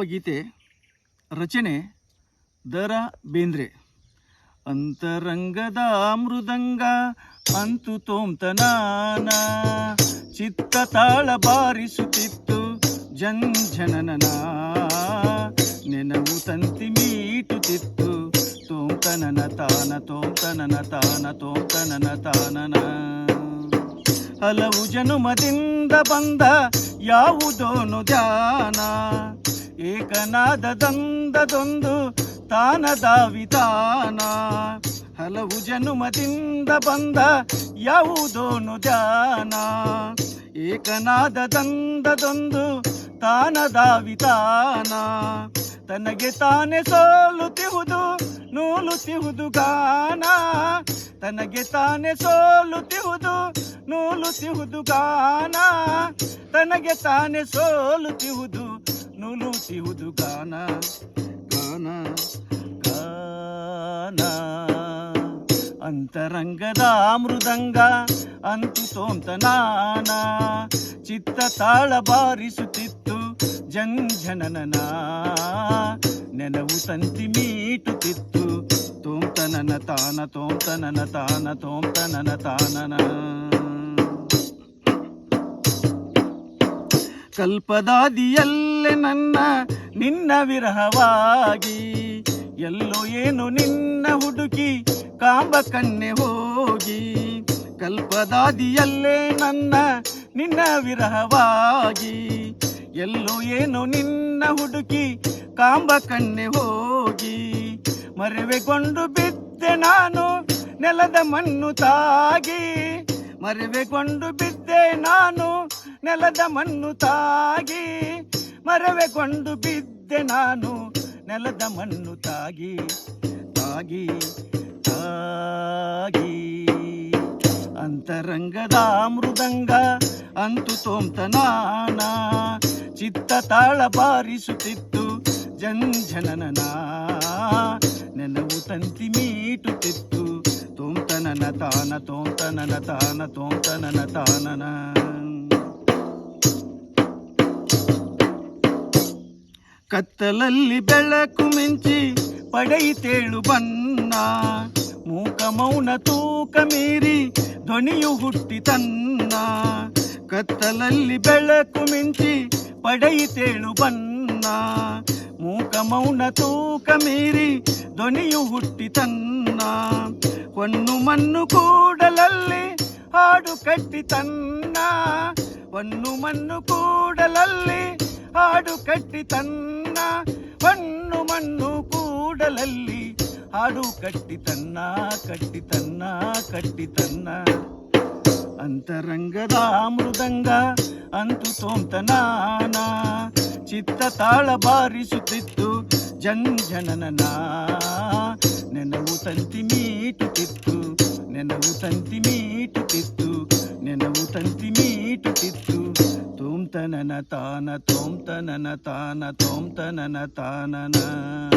ಭಾವಗೀತೆ ರಚನೆ ದರ ಬೇಂದ್ರೆ. ಅಂತರಂಗದ ಮೃದಂಗ ಅಂತು ತೋಂತನಾನ ಚಿತ್ತ ತಾಳ ಬಾರಿಸುತ್ತಿತ್ತು ಜಂಜನನ ನೆನವು ತಂತಿ ಮೀಟುತ್ತಿತ್ತು ತೋಂತನನ ತಾನ ತೋಂತನನ ತಾನ ತೋಂತನನ ತಾನನ. ಹಲವು ಜನುಮದಿಂದ ಬಂದ ಯಾವುದೋನು ಧ್ಯಾನ. ಏಕನಾದದಂದದೊಂದು ತಾನದ ವಿಧಾನ ಹಲವು ಜನುಮದಿಂದ ಬಂದ ಯಾವುದೋನು ಧ್ಯಾನ. ಏಕನಾದದಂದದೊಂದು ತಾನದ ವಿಧಾನ ತನಗೆ ತಾನೇ ಸೋಲುತ್ತಿಹುದು, ನೂಲುತ್ತಿಹುದು ಗಾನ. ತನಗೆ ತಾನೇ ಸೋಲುತ್ತಿಹುದು, ನೂಲುತ್ತಿಹುದು ಗಾನ. ತನಗೆ ತಾನೇ ಸೋಲುತ್ತಿಹುದು ನೂಲುತ್ತಿಹುದು ಗಾನ ಗಾನ ಗಾನ ಅಂತರಂಗದ ಮೃದಂಗ ಅಂತು ತೋಂತನಾನ ಚಿತ್ತ ತಾಳ ಬಾರಿಸುತ್ತಿತ್ತು ಜಂಜನನ ನೆನವು ತಂತಿ ಮೀಟುತ್ತಿತ್ತು ತೋಂತನನ ತಾನ ತೋಂತನನ ತಾನ ತೋಂತನನ ತಾನನ ಕಲ್ಪದಾದಿಯಲ್ಲೇ ನನ್ನ ನಿನ್ನ ವಿರಹವಾಗಿ. ಎಲ್ಲೋ ಏನು ನಿನ್ನ ಹುಡುಕಿ ಕಾಂಬ ಕಣ್ಣೆ ಹೋಗಿ. ಕಲ್ಪದಾದಿಯಲ್ಲೇ ನನ್ನ ನಿನ್ನ ವಿರಹವಾಗಿ. ಎಲ್ಲೋ ಏನು ನಿನ್ನ ಹುಡುಕಿ ಕಾಂಬ ಕಣ್ಣೆ ಹೋಗಿ. ಮರೆವೆಗೊಂಡು ಬಿದ್ದೆ ನಾನು ನೆಲದ ಮಣ್ಣು ತಾಗಿ. ಮರೆವೆಗೊಂಡು ಬಿದ್ದೆ ನಾನು ನೆಲದ ಮಣ್ಣು ತಾಗಿ. ಮರವೆಗೊಂಡು ಬಿದ್ದೆ ನಾನು, ನೆಲದ ಮಣ್ಣು ತಾಗಿ ತಾಗಿ ತಾಗಿ. ಅಂತರಂಗದ ಮೃದಂಗ ಅಂತು ತೋಂತನಾನ ಚಿತ್ತ ತಾಳ ಬಾರಿಸುತ್ತಿತ್ತು ಜಂಜನನ ನೆನವು ತಂತಿ ಮೀಟುತ್ತಿತ್ತು ತೋಂತನನ ತಾನ ತೋಂತನನ ತಾನ ತೋಂತನನ ತಾನನ. ಕತ್ತಲಲ್ಲಿ ಬೆಳಕು ಮಿಂಚಿ ಪಡೆಯಿತೇಳು ಬಣ್ಣ ಮೂಕ ಮೌನ ತೂಕ ಮೀರಿ ಧ್ವನಿಯು ಹುಟ್ಟಿ ತನ್ನ ಕತ್ತಲಲ್ಲಿ ಬೆಳಕು ಮಿಂಚಿ ಪಡೆಯಿತೇಳು ಬಣ್ಣ ಮೂಕ ಮೌನ ತೂಕ ಮೀರಿ ಧ್ವನಿಯು ಹುಟ್ಟಿ ತನ್ನ ಹೊನ್ನು ಮಣ್ಣು ಕೂಡಲಲ್ಲಿ ಹಾಡು ಕಟ್ಟಿ ತನ್ನ ಹೊನ್ನು ಮಣ್ಣು ಕೂಡಲಲ್ಲಿ ಹಾಡು ಕಟ್ಟಿ ತನ್ನ ಮಣ್ಣು ಮಣ್ಣು ಕೂಡಲಲ್ಲಿ. ಹಾಡು ಕಟ್ಟಿ ತನ್ನ ಕಟ್ಟಿ ತನ್ನ ಕಟ್ಟಿ ತನ್ನ. ಅಂತರಂಗದ ಮೃದಂಗ ಅಂತು ತೋಂತನಾನ ಚಿತ್ತ ತಾಳ ಬಾರಿಸುತ್ತಿತ್ತು ಜಂಜನನ ನೆನವು ತಂತಿ ಮೀಟುತ್ತಿತ್ತು, ನೆನವು ತಂತಿ ಮೀಟುತ್ತಿತ್ತು. ತೋಂತನನ ತಾನ ತೋಂತನನ ತಾನ ತೋಂತನನ ತಾನನ